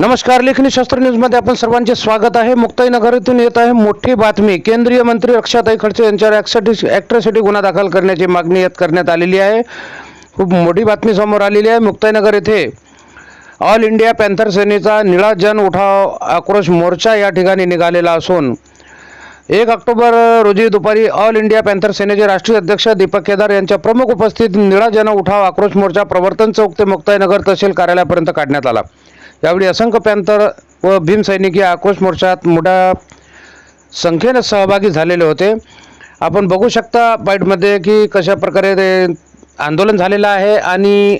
नमस्कार लेखनी शास्त्र न्यूजमध्ये आपण सर्वांचे स्वागत आहे. मुक्ताईनगर येथून येत आहे मोठी बातमी. केंद्रीय मंत्री रक्षाताई खडसे यांच्यावर ॲक्सिटी ॲक्ट्रेसिटी गुन्हा दाखल करण्याची मागणी यात करण्यात आलेली आहे. खूप मोठी बातमी समोर आलेली आहे. मुक्ताईनगर येथे ऑल इंडिया पॅन्थर सेनेचा निळा जन उठाव आक्रोश मोर्चा या ठिकाणी निघालेला असून एक ऑक्टोबर रोजी दुपारी ऑल इंडिया पॅन्थर सेनेचे राष्ट्रीय अध्यक्ष दीपक केदार यांच्या प्रमुख उपस्थित निळा जन उठाव आक्रोश मोर्चा प्रवर्तन चौक ते मुक्ताईनगर तहसील कार्यालयापर्यंत काढण्यात आला. यावेळी असंख्य पॅन्थर व भीमसैनिक या आक्रोश मोर्चात मोठ्या संख्येने सहभागी झालेले होते. आपण बघू शकता बाईटमध्ये की कशा प्रकारे ते आंदोलन झालेलं आहे आणि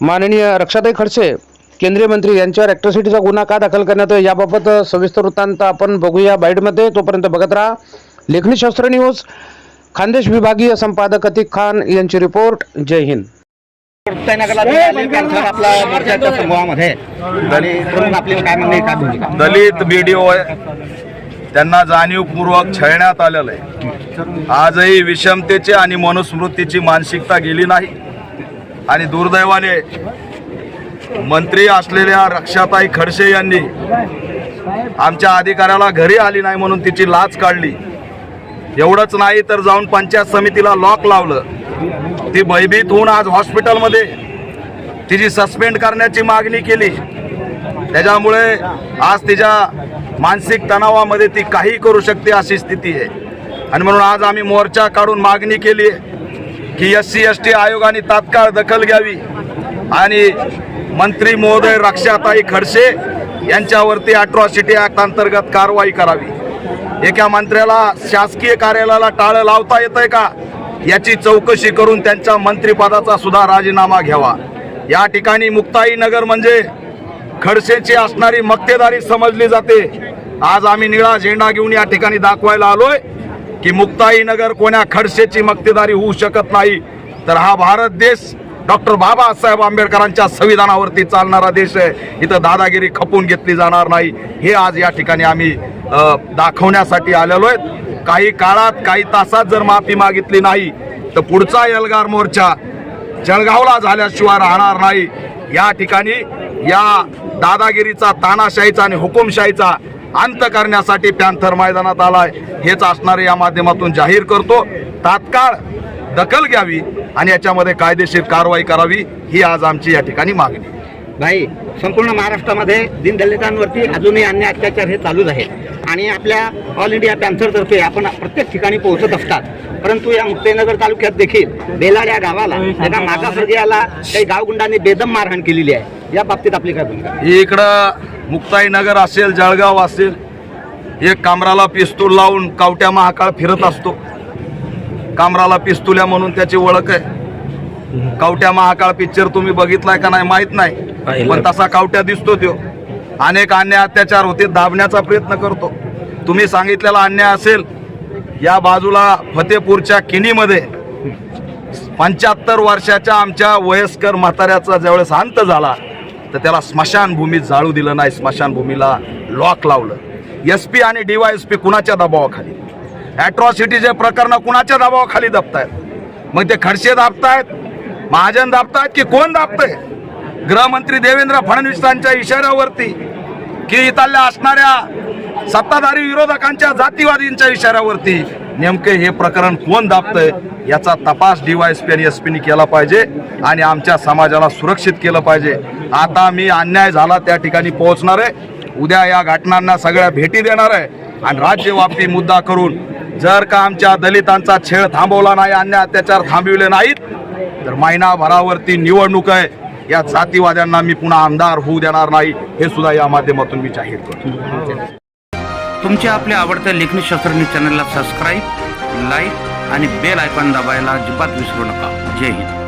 माननीय रक्षाताई खडसे केंद्रीय मंत्री यांच्यावर ॲक्ट्रॉसिटीचा गुन्हा का दाखल करण्यात आहे याबाबत सविस्तर वृत्तांत आपण बघूया बाईटमध्ये. तोपर्यंत बघत राहा. लेखनीशास्त्र न्यूज खानदेश विभागीय संपादक अतिक खान यांची रिपोर्ट. जय हिंद. मुक्ताईनगरला आपला मोर्चाच्या समूहामध्ये आणि आपली काय म्हणणे काय भूमिका दलित बीडीओ त्यांना जाणीवपूर्वक छळण्यात आलेलं आहे. आजही विषमतेची आणि मनुस्मृतीची मानसिकता गेली नाही. आणि दुर्दैवाने मंत्री असलेल्या रक्षाताई खडसे यांनी आमच्या अधिकाऱ्याला घरी आली नाही म्हणून तिची लाच काढली. एवढंच नाही तर जाऊन पंचायत समितीला लॉक लावलं. ती भयभीत होऊन आज हॉस्पिटलमध्ये तिची सस्पेंड करण्याची मागणी केली. त्याच्यामुळे आज तिच्या मानसिक तणावामध्ये ती काही करू शकते अशी स्थिती आहे. आणि म्हणून आज आम्ही मोर्चा काढून मागणी केली आहे की एस सी एस टी आयोगाने तात्काळ दखल घ्यावी. आणि मंत्री महोदय रक्षाताई खडसे यांच्यावरती अट्रॉसिटी ॲक्ट अंतर्गत कारवाई करावी. एका मंत्र्याला शासकीय कार्यालयाला टाळं लावता येतंय का? याची चौकशी करून त्यांच्या मंत्रिपदाचा सुद्धा राजीनामा घ्यावा. या ठिकाणी मुक्ताई नगर म्हणजे खडसेची असणारी मक्तेदारी समजली जाते. आज आम्ही निळा झेंडा घेऊन या ठिकाणी दाखवायला आलोय की मुक्ताई नगर कोण्या खडसेची मक्तेदारी होऊ शकत नाही. तर हा भारत देश डॉक्टर बाबासाहेब आंबेडकरांच्या संविधानावरती चालणारा देश आहे. इथं दादागिरी खपून घेतली जाणार नाही. हे आज या ठिकाणी आम्ही दाखवण्यासाठी आलेलो आहेत काही काळात काही तासात जर माफी मागितली नाही तर पुढचा एल्गार मोर्चा जळगावला झाल्याशिवाय राहणार नाही. या ठिकाणी या दादागिरीचा तानाशाहीचा आणि हुकुमशाहीचा अंत करण्यासाठी पॅन्थर मैदानात आलाय. हेच असणारे या माध्यमातून जाहीर करतो. तात्काळ दखल घ्यावी आणि याच्यामध्ये कायदेशीर कारवाई करावी ही आज आमची या ठिकाणी मागणी. आहे. भाई संपूर्ण महाराष्ट्रामध्ये दीनदलितांवरती अजूनही अन्य अत्याचार हे चालूच आहे आणि आपल्या ऑल इंडिया पॅन्थरतर्फे आपण प्रत्येक ठिकाणी पोहोचत असतात. परंतु या मुक्तेनगर तालुक्यात देखील बेलाड या गावाला एका मागासवर्गीयाला काही गावगुंडांनी बेदम मारहाण केलेली आहे. या बाबतीत आपली काय भूमिका? इकडं मुक्ताईनगर असेल जळगाव असेल एक कामराला पिस्तूल लावून कावट्या महाकाळ फिरत असतो. कामराला पिस्तुल्या म्हणून त्याची ओळख आहे. कावट्या महाकाळ पिक्चर तुम्ही बघितलाय का नाही माहीत नाही. पण तसा कावट्या दिसतो तो अनेक अन्याय अत्याचार होते दाबण्याचा प्रयत्न करतो. तुम्ही सांगितलेला अन्याय असेल या बाजूला फतेपूरच्या किनीमध्ये पंच्याहत्तर वर्षाच्या आमच्या वयस्कर म्हाताऱ्याचा ज्यावेळेस अंत झाला तर त्याला स्मशानभूमीत जाळू दिलं नाही स्मशानभूमीला लॉक लावलं. एस पी आणि डीवायएसपी कुणाच्या दबावाखाली? ॲट्रॉसिटीचे प्रकरणं कुणाच्या दबावाखाली दाबतायत? मग ते खडसे दाबतायत? महाजन दाबतायत की कोण दाबतंय? गृहमंत्री देवेंद्र फडणवीसांच्या इशाऱ्यावरती की इथल्या असणाऱ्या सत्ताधारी विरोधकांच्या जातीवादींच्या इशाऱ्यावरती नेमके हे प्रकरण कोण दाबतंय याचा तपास डीवायएसपी आणि एसपीनी केला पाहिजे आणि आमच्या समाजाला सुरक्षित केलं पाहिजे. आता मी अन्याय झाला त्या ठिकाणी पोहोचणार आहे. उद्या या घटनांना सगळ्या भेटी देणार आहे. आणि राज्यव्यापी मुद्दा करून जर का आमच्या दलितांचा छेळ थांबवला नाही अन्याय अत्याचार थांबविले नाहीत तर महिनाभरावरती निवडणूक आहे. या जातीवाद्यांना मी पुन्हा आमदार होऊ देणार नाही हे सुद्धा या माध्यमातून मी जाहीर करतो. तुमच्या आपल्या आवडत्या लेखनी शास्त्र न्यूज चॅनलला सबस्क्राईब लाईक आणि बेल आयकॉन दाबायला अजिबात विसरू नका. जय हिंद.